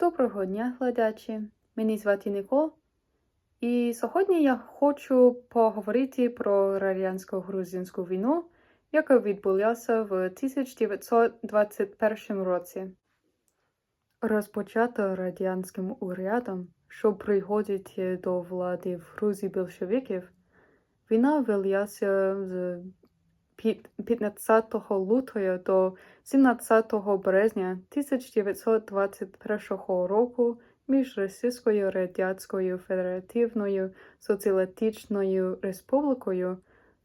Доброго дня, глядачі! Мене звати Никол. І сьогодні я хочу поговорити про радянсько-грузинську війну, яка відбулася в 1921 році. Розпочата радянським урядом, що приходить до влади в Грузії більшовиків, війна велася з 15 лютого до 17 березня 1921 року між Російською Радянською Федеративною Соціалістичною Республікою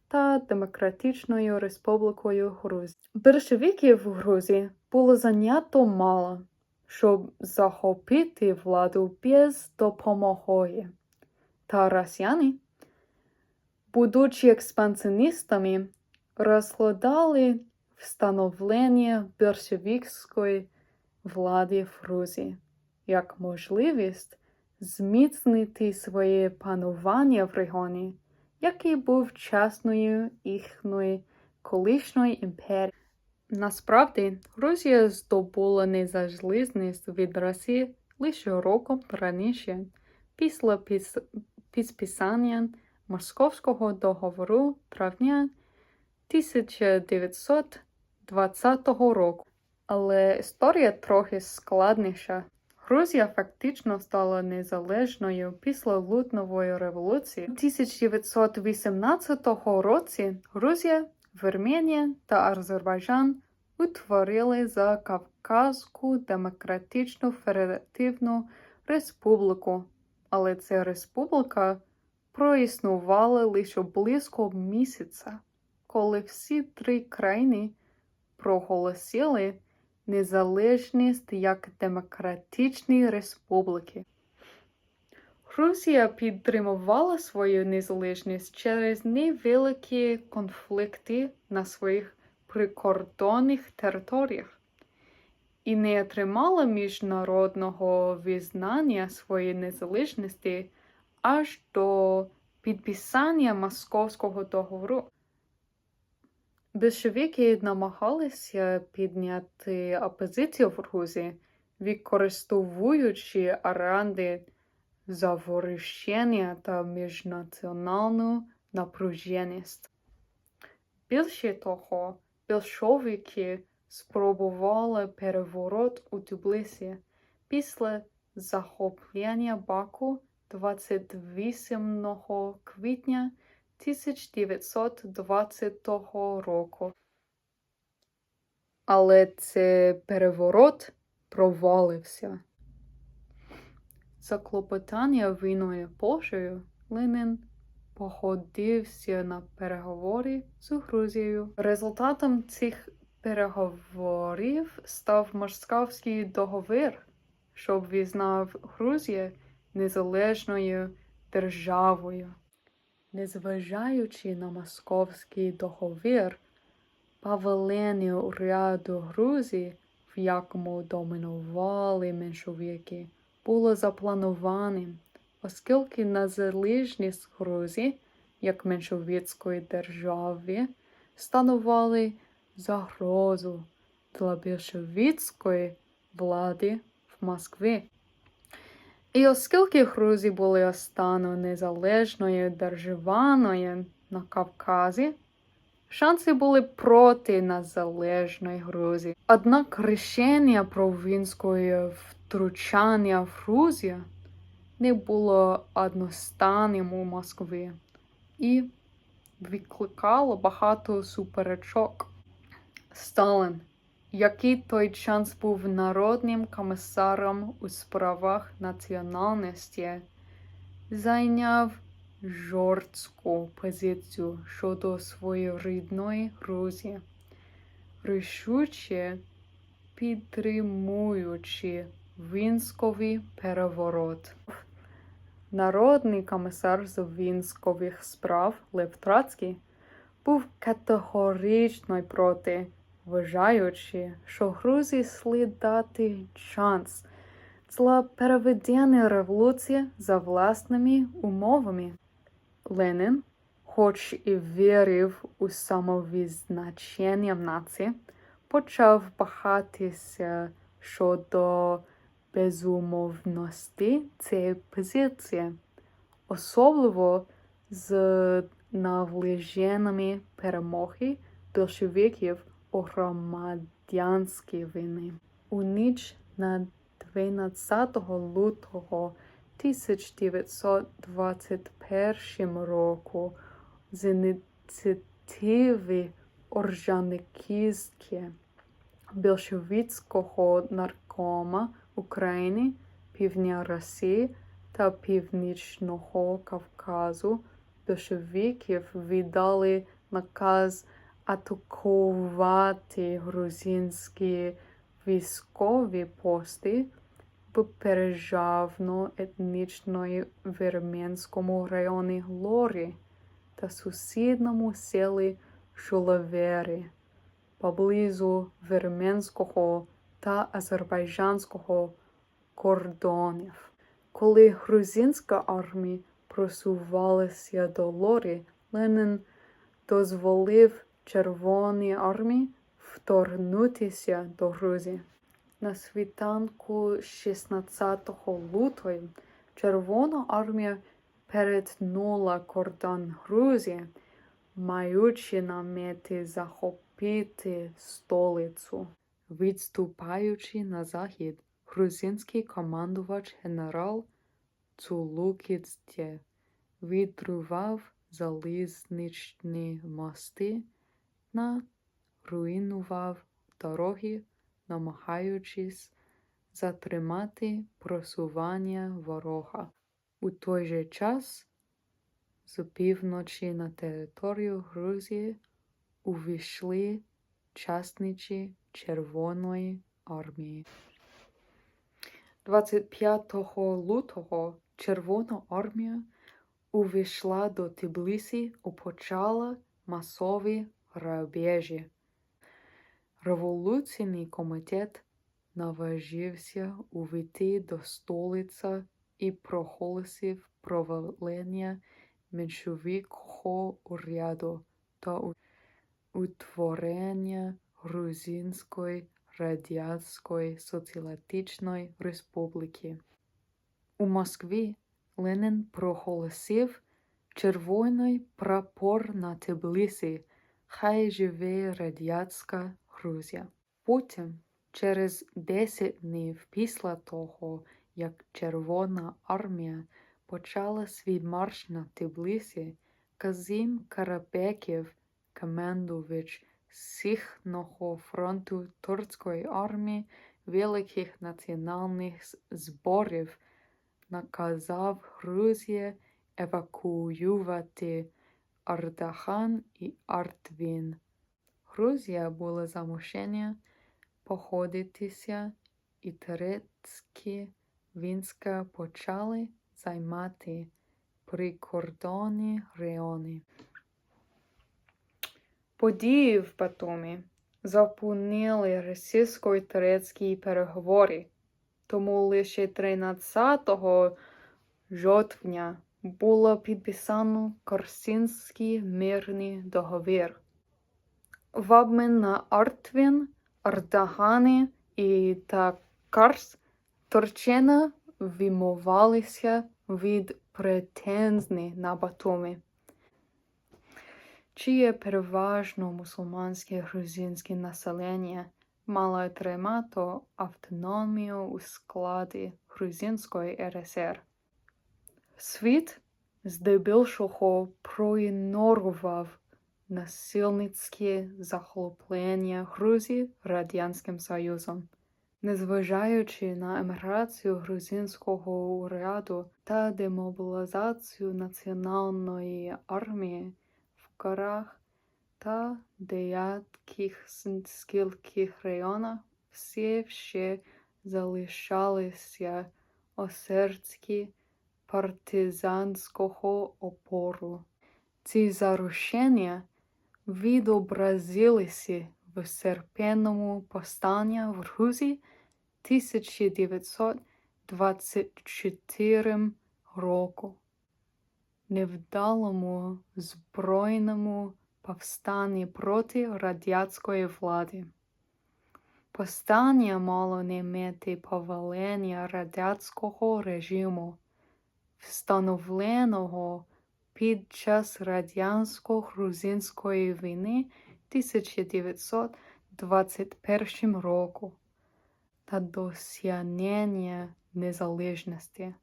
та Демократичною Республікою Грузія. Большевиків в Грузії було занято мало, щоб захопити владу без допомоги. Та росіяни, будучи експансіоністами, розглядали встановлення большевикської влади в Грузії як можливість зміцнити своє панування в регіоні, який був частною їхньої колишньої імперії. Насправді, Грузія здобула незалежність від Росії лише роком раніше, після піс- підписання Московського договору травня 1920 року. Але історія трохи складніша. Грузія фактично стала незалежною після лютневої революції. У 1918 році Грузія, Вірменія та Азербайджан утворили Закавказьку Демократичну Федеративну Республіку, але ця республіка проіснувала лише близько місяця, коли всі три країни проголосили незалежність як демократичні республіки. Грузія підтримувала свою незалежність через невеликі конфлікти на своїх прикордонних територіях і не отримала міжнародного визнання своєї незалежності аж до підписання Московського договору. Більшовики намагалися підняти опозицію в Грузії, використовуючи оранди заворушення та міжнаціональну напруженість. Більше того, більшовики спробували переворот у Тбілісі після захоплення Баку 28 квітня 1920 року. Але цей переворот провалився. За клопотання війною Польщею Ленін погодився на переговори з Грузією. Результатом цих переговорів став Московський договір, що визнав Грузію незалежною державою. Незважаючи на московський договір, павелення уряду Грузії, в якому домінували меншовики, було запланованим, оскільки незалежність Грузії, як меншовицької держави, становили загрозу для більшовицької влади в Москві. І оскільки Грузії були останньою незалежною державою на Кавказі, шанси були проти незалежної Грузії. Однак рішення про військове втручання в Грузію не було одностайним у Москві і викликало багато суперечок. Сталин який той час був народним комісаром у справах національності, зайняв жорстку позицію щодо своєї рідної Грузії, рішуче підтримуючи військовий переворот. Народний комісар з військових справ Лев Троцький був категорично проти вважаючи, що Грузії слід дати шанс для переведення революції за власними умовами. Ленін, хоч і вірив у самовизначення нації, почав багатися щодо безумовності цієї позиції, особливо з наближеннями перемоги большевиків у громадянській війні. У ніч на 12 лютого 1921 року з ініціативи Орджоникідзе більшовицького наркома України, Півдня Росії та Північного Кавказу більшовиків віддали наказ атакувати грузинські військові пости в пережавно-етнічної Вірменському районі Лорі та сусідному селі Шулавери поблизу вірменського та азербайджанського кордонів. Коли грузинська армія просувалася до Лорі, Ленін дозволив Червоній армії вторгнутися до Грузії. На світанку 16 лютого Червона армія перетнула кордон Грузії, маючи на меті захопити столицю. Відступаючи на захід, грузинський командувач генерал Цулукідзе відрував залізничні мости на руйнував дороги, намагаючись затримати просування ворога. У той же час з півночі на територію Грузії увійшли частничі Червоної армії. 25 лютого Червона армія увійшла до Тбілісі і почала масові грабежі. Революційний комітет наважився увійти до столиці і проголосив провалення меншовикого уряду та утворення Грузинської Радянської Соціалістичної Республіки. У Москві Ленін проголосив червоний прапор на Тбілісі Хай живе радянська Грузія. Потім, через 10 днів після того, як Червона армія почала свій марш на Тбілісі, Казим Карабеків, командувач Сихного фронту турецької армії Великих національних зборів, наказав Грузії евакуювати Ардахан і Артвін. Грузія була замушена походитися, і турецькі війська почали займати прикордонні райони. Події в Батумі зупинили російсько-турецькі переговори, тому лише 13 жовтня було підписано Корсинський мирний договір. В обмін на Артвін, Ардагани і та Карс Турчина вимовалися від претензій на Батумі, чиє переважно мусульманське грузинське населення мало отримати автономію у складі Грузинської РСР. Світ здебільшого проігнорував насильницьке захоплення Грузії Радянським Союзом. Незважаючи на еміграцію грузинського уряду та демобілізацію національної армії в горах та деяких сільських районах, все ще залишалися осердські партизанського опору. Ці зарушення відобразилися в серпенному повстанні в Грузії 1924 року, невдалому збройному повстанні проти радянської влади. Повстання мало не мати повалення радянського режиму, встановленого під час радянсько-грузинської війни 1921 року та досягнення незалежності.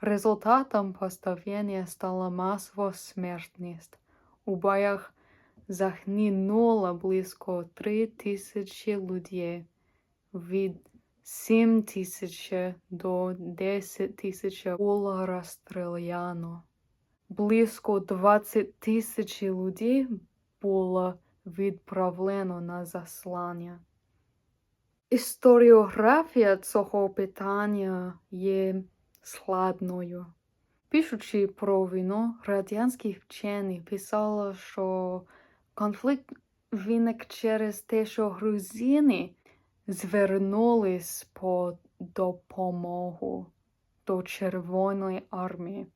Результатом повстання стала масова смертність. У боях загинуло близько 3 тисячі людей, від 7 тисяч до 10 тисяч було розстріляно. Близько 20 тисяч людей було відправлено на заслання. Історіографія цього питання є складною. Пишучи про війну, радянські вчені писали, що конфлікт виник через те, що грузини звернулись по допомогу до Червоної армії.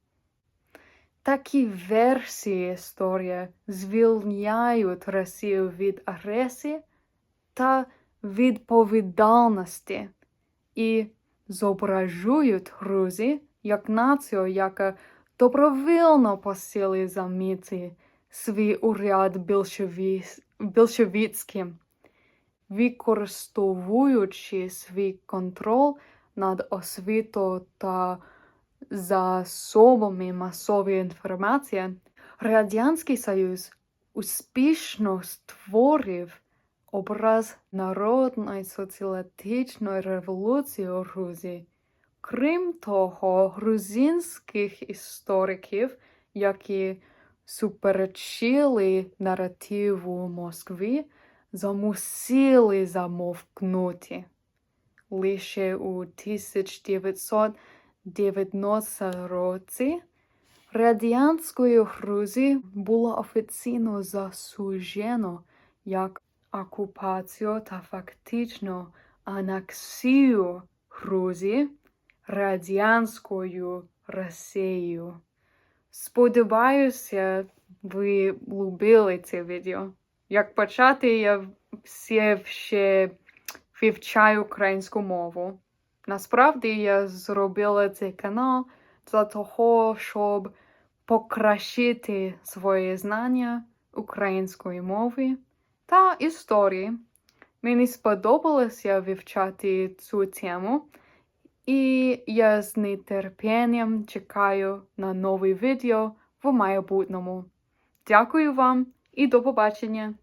Такі версії історії звільняють Росію від агресії та відповідальності і зображують Грузію як націю, яка добровільно посіли за міці свій уряд більшові- більшовицьким, використовуючи свій контроль над освітою та засобами масової інформації, Радянський Союз успішно створив образ народної соціалістичної революції у Грузії. Крім того, грузинських істориків, які суперечили наративу Москви, замусили замовкнути. Лише у 1990 році радянською Грузії було офіційно засуджено як окупацію та фактично анексію Грузії радянською Росією. Сподіваюся, ви любили це відео. Як почати, я все ще вивчаю українську мову. Насправді я зробила цей канал для того, щоб покращити свої знання української мови та історії. Мені сподобалося вивчати цю тему, і я з нетерпінням чекаю на нові відео в майбутньому. Дякую вам і до побачення!